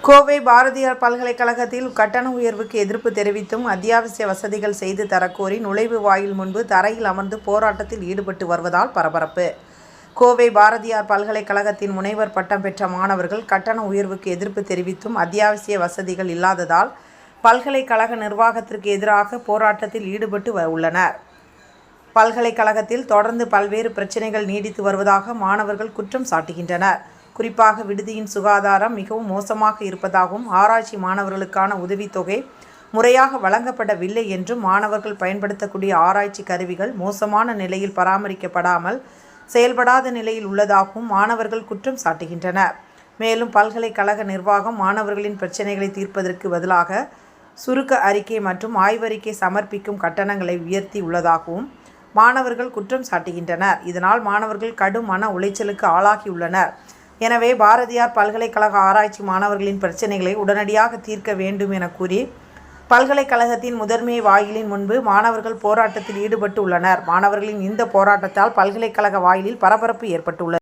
கோவை பாரதியார் பல்கலைக்கழகத்தில் கட்டண உயர்வுக்கு எதிர்ப்பு தெரிவித்தும் அத்தியாவசிய வசதிகள் செய்து தரக்கோரி நுழைவு வாயில் முன்பு தரையில் அமர்ந்து போராட்டத்தில் ஈடுபட்டு வருவதால் பரபரப்பு. கோவை பாரதியார் பல்கலைக்கழகத்தின் முனைவர் பட்டம் பெற்ற மாணவர்கள் கட்டண உயர்வுக்கு எதிர்ப்பு தெரிவித்தும் அத்தியாவசிய வசதிகள் இல்லாததால் பல்கலைக்கழக நிர்வாகத்திற்கு எதிராக போராட்டத்தில் ஈடுபட்டு வ- உள்ளனர். பல்கலைக்கழகத்தில் தொடர்ந்து பல்வேறு பிரச்சினைகள் நீடித்து வருவதாக மாணவர்கள் குற்றம் சாட்டுகின்றனர். குறிப்பாக விடுதியின் சுகாதாரம் மிகவும் மோசமாக இருப்பதாகவும் ஆராய்ச்சி மாணவர்களுக்கான உதவித்தொகை முறையாக வழங்கப்படவில்லை என்றும் மாணவர்கள் பயன்படுத்தக்கூடிய ஆராய்ச்சி கருவிகள் மோசமான நிலையில் பராமரிக்கப்படாமல் செயல்படாத நிலையில் உள்ளதாகவும் மாணவர்கள் குற்றம் சாட்டுகின்றனர். மேலும் பல்கலைக்கழக நிர்வாகம் மாணவர்களின் பிரச்சினைகளை தீர்ப்பதற்கு பதிலாக சுருக்க அறிக்கை மற்றும் ஆய்வறிக்கை சமர்ப்பிக்கும் கட்டணங்களை உயர்த்தி உள்ளதாகவும் மாணவர்கள் குற்றம் சாட்டுகின்றனர். இதனால் மாணவர்கள் கடும் மன உளைச்சலுக்கு ஆளாகியுள்ளனர். எனவே பாரதியார் பல்கலைக்கழக ஆராய்ச்சி மாணவர்களின் பிரச்சனைகளை உடனடியாக தீர்க்க வேண்டும் என கூறி பல்கலைக்கழகத்தின் முதன்மை வாயிலின் முன்பு மாணவர்கள் போராட்டத்தில் ஈடுபட்டு உள்ளனர் மாணவர்களின் இந்த போராட்டத்தால் பல்கலைக்கழக வாயிலில் பரபரப்பு ஏற்பட்டுள்ளது.